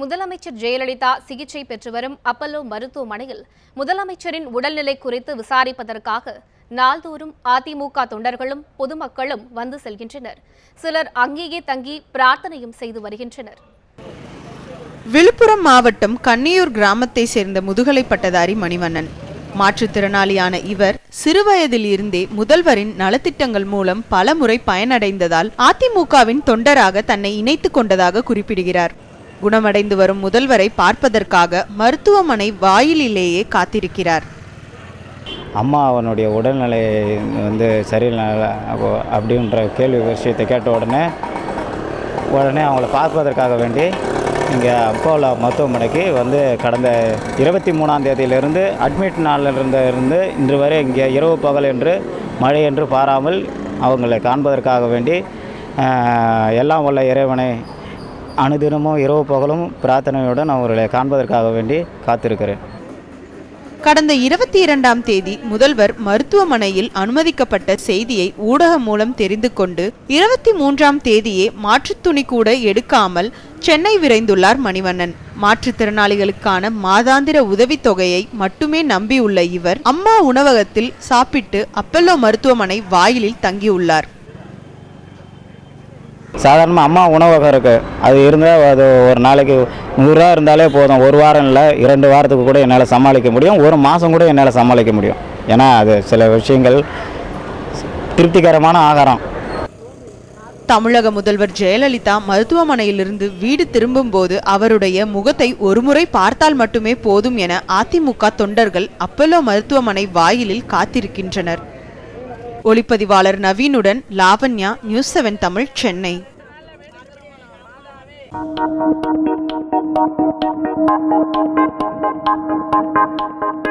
முதலமைச்சர் ஜெயலலிதா சிகிச்சை பெற்று வரும் அப்பல்லோ மருத்துவமனையில் முதலமைச்சரின் உடல்நிலை குறித்து விசாரிப்பதற்காக நாள்தோறும் அதிமுக தொண்டர்களும் பொதுமக்களும் வந்து செல்கின்றனர். சிலர் அங்கேயே தங்கி பிரார்த்தனையும் செய்து வருகின்றனர். விழுப்புரம் மாவட்டம் கன்னியூர் கிராமத்தை சேர்ந்த முதுகலை பட்டதாரி மணிவண்ணன். மாற்றுத்திறனாளியான இவர் சிறுவயதில் இருந்தே முதல்வரின் நலத்திட்டங்கள் மூலம் பல முறை பயனடைந்ததால் அதிமுகவின் தொண்டராக தன்னை இணைத்துக் கொண்டதாக குறிப்பிடுகிறார். குணமடைந்து வரும் முதல்வரை பார்ப்பதற்காக மருத்துவமனை வாயிலிலேயே காத்திருக்கிறார். அம்மா அவனுடைய உடல்நிலை வந்து சரியில்லை அப்படின்ற கேள்வி விஷயத்தை கேட்ட உடனே உடனே அவங்கள பார்ப்பதற்காக வேண்டி இங்கே அப்போலோ மருத்துவமனைக்கு வந்து கடந்த இருபத்தி மூணாம் தேதியிலிருந்து அட்மிட் நாளில் இருந்து இன்று வரை இங்கே இரவு பகல் என்று மழை என்று பாராமல் அவங்களை காண்பதற்காக வேண்டி எல்லாம் உள்ள இறைவனை அனுதினமும் இரவு பகலும் பிரார்த்தனையுடன் அவர்களை காண்பதற்காக வேண்டி காத்திருக்கிறேன். கடந்த இருபத்தி இரண்டாம் தேதி முதல்வர் மருத்துவமனையில் அனுமதிக்கப்பட்ட செய்தியை ஊடகம் மூலம் தெரிந்து கொண்டு இருபத்தி மூன்றாம் தேதியே மாற்றுத் துணி கூட எடுக்காமல் சென்னை விரைந்துள்ளார் மணிவண்ணன். மாற்றுத்திறனாளிகளுக்கான மாதாந்திர உதவித் தொகையை மட்டுமே நம்பியுள்ள இவர் அம்மா உணவகத்தில் சாப்பிட்டு அப்பல்லோ மருத்துவமனை வாயிலில் தங்கியுள்ளார். சாதாரணமாக அம்மா உணவகம் இருக்குது அது இருந்தால் அது ஒரு நாளைக்கு நூறுரூவா இருந்தாலே போதும். ஒரு வாரம் இல்லை இரண்டு வாரத்துக்கு கூட என்னால் சமாளிக்க முடியும். ஒரு மாதம் கூட என்னால் சமாளிக்க முடியும். ஏன்னா அது சில விஷயங்கள் திருப்திகரமான ஆகாரம். தமிழக முதல்வர் ஜெயலலிதா மருத்துவமனையிலிருந்து வீடு திரும்பும்போது அவருடைய முகத்தை ஒருமுறை பார்த்தால் மட்டுமே போதும் என அதிமுக தொண்டர்கள் அப்பல்லோ மருத்துவமனை வாயிலில் காத்திருக்கின்றனர். ஒளிப்பதிவாளர் நவீனுடன் Lavanya news seven Tamil Chennai. Thank you.